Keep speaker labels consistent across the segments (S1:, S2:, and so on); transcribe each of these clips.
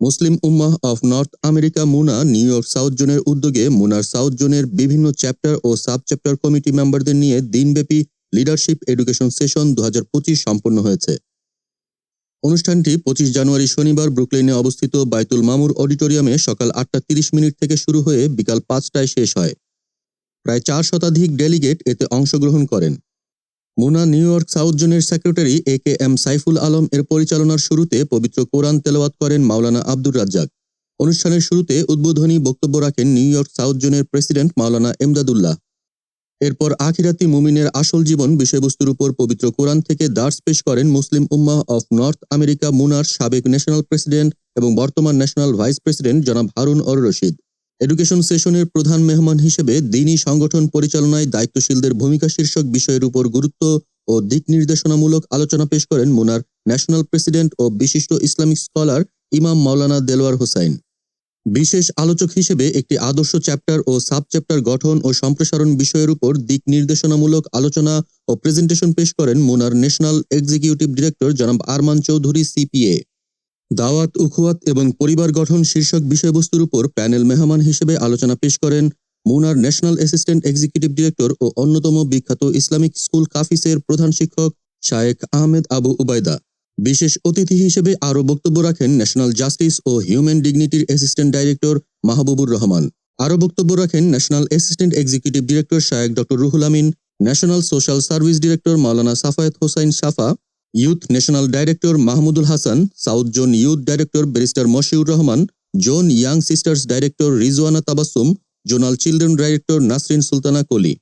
S1: Muslim Ummah of North America, MUNA, New York South জোনের উদ্যোগে মুনার সাউথ জোনের বিভিন্ন চ্যাপ্টার ও সাব চ্যাপ্টার কমিটি মেম্বারদের নিয়ে দিনব্যাপী লিডারশিপ এডুকেশন সেশন দু হাজার পঁচিশ সম্পন্ন হয়েছে। অনুষ্ঠানটি পঁচিশ জানুয়ারি শনিবার ব্রুকলিনে অবস্থিত বাইতুল মামুর অডিটোরিয়ামে সকাল আটটা তিরিশ মিনিট থেকে শুরু হয়ে বিকাল পাঁচটায় শেষ হয়। প্রায় চার শতাধিক ডেলিগেট এতে অংশগ্রহণ করেন। মুনা, নিউ ইয়র্ক সাউথ জোনের secretary A K M Saiful Alam এর পরিচালনার শুরুতে পবিত্র কোরআন তেলাওয়াত করেন মাওলানা আব্দুর রাজ্জাক। অনুষ্ঠানের শুরুতে উদ্বোধনী বক্তব্য রাখেন নিউ ইয়র্ক সাউথ জোনের প্রেসিডেন্ট মাওলানা এমদাদুল্লাহ। এরপর আখিরাতি মুমিনের আসল জীবন বিষয়বস্তুর উপর পবিত্র কোরআন থেকে দার্স পেশ করেন Muslim Ummah of North America Munnar সাবেক ন্যাশনাল প্রেসিডেন্ট এবং বর্তমান ন্যাশনাল ভাইস প্রেসিডেন্ট জনাব হারুন অর রশিদ। এডুকেশন সেশনের প্রধান মেহমান হিসেবে দিনই সংগঠন পরিচালনায় দায়িত্বশীলদের ভূমিকা শীর্ষক বিষয়ের উপর গুরুত্ব ও দিক নির্দেশনামূলক আলোচনা পেশ করেন মুনার ন্যাশনাল প্রেসিডেন্ট ও বিশিষ্ট ইসলামিক স্কলার ইমাম মাওলানা দেলোয়ার হোসাইন। বিশেষ আলোচক হিসেবে একটি আদর্শ চ্যাপ্টার ও সাব চ্যাপ্টার গঠন ও সম্প্রসারণ বিষয়ের উপর দিক নির্দেশনামূলক আলোচনা ও প্রেজেন্টেশন পেশ করেন মুনার ন্যাশনাল এক্সিকিউটিভ ডিরেক্টর জনাব আরমান চৌধুরী, সিপিএ। দাওয়াত উখুয়াত এবং পরিবার গঠন শীর্ষক বিষয়বস্তুর উপর প্যানেল মেহমান হিসেবে আলোচনা পেশ করেন মুনার ন্যাশনাল অ্যাসিস্ট্যান্ট এক্সিকিউটিভ ডিরেক্টর ও অন্যতম বিখ্যাত ইসলামিক স্কুল কাফিসের প্রধান শিক্ষক শায়েখ আহমেদ আবু উবাইদা বিশেষ অতিথি হিসেবে আরও বক্তব্য রাখেন ন্যাশনাল জাস্টিস ও হিউম্যান ডিগনিটির অ্যাসিস্ট্যান্ট ডাইরেক্টর মাহবুবুর রহমান। আরও বক্তব্য রাখেন ন্যাশনাল অ্যাসিস্ট্যান্ট এক্সিকিউটিভ ডিরেক্টর শায়েক doctor Ruhul Amin, national social service director Maulana Safayet Hossain Safa youth national director Mahmudul Hasan, south zone youth director barrister Moshiur Rahman, zone young sisters director Rizwana Tabassum, zonal children director Nasrin Sultana Koli.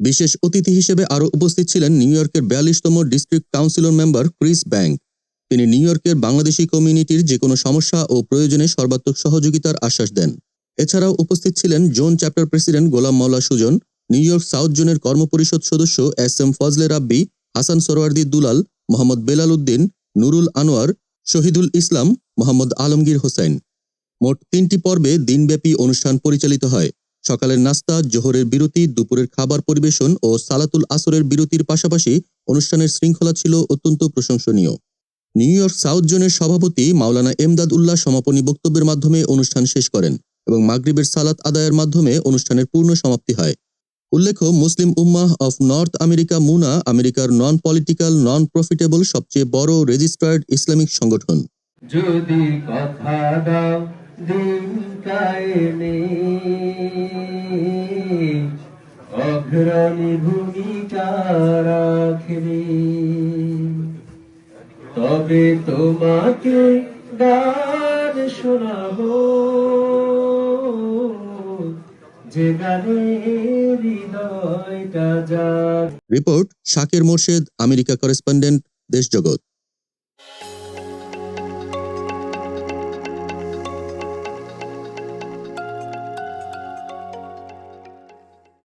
S1: বিশেষ অতিথি হিসেবে আরও উপস্থিত ছিলেন new ইয়র্কের বিয়াল্লিশতম district councillor member Chris Banks. তিনি new ইয়র্কের বাংলাদেশি কমিউনিটির যে কোনো সমস্যা ও প্রয়োজনে সর্বাত্মক সহযোগিতার আশ্বাস দেন। এছাড়াও উপস্থিত ছিলেন জোন চ্যাপ্টার প্রেসিডেন্ট গোলাম মাওলা সুজন, নিউ ইয়র্ক সাউথ জোনের কর্মপরিষদ সদস্য এস এম ফজলে রাব্বি, হাসান সরোয়ার্দি দুলাল মোহাম্মদ বেলাল উদ্দিন, নুরুল আনোয়ার, শহীদুল ইসলাম, মোহাম্মদ আলমগীর হোসেন। মোট তিনটি পর্বে দিনব্যাপী অনুষ্ঠান পরিচালিত হয়। সকালের নাস্তা, জোহরের বিরতি, দুপুরের খাবার পরিবেশন ও সালাতুল আসরের বিরতির পাশাপাশি অনুষ্ঠানের শৃঙ্খলা ছিল অত্যন্ত প্রশংসনীয়। নিউ ইয়র্ক সাউথ জোনের সভাপতি মাওলানা এমদাদ উল্লাহ সমাপনী বক্তব্যের মাধ্যমে অনুষ্ঠান শেষ করেন এবং মাগরিবের সালাত আদায়ের মাধ্যমে অনুষ্ঠানের পূর্ণ সমাপ্তি হয়। উল্লেখ্য, Muslim Ummah of North America MUNA, আমেরিকার নন পলিটিক্যাল নন প্রফিটেবল সবচেয়ে বড় রেজিস্ট্রার্ড ইসলামিক সংগঠন।
S2: যদি কথা দাও অগ্রণী ভূমিকা রাখবে। তবে তোমাকে গান শোনাবো।
S1: রিপোর্ট শাকের মোর্শেদ আমেরিকা করেসপন্ডেন্ট দেশজগৎ।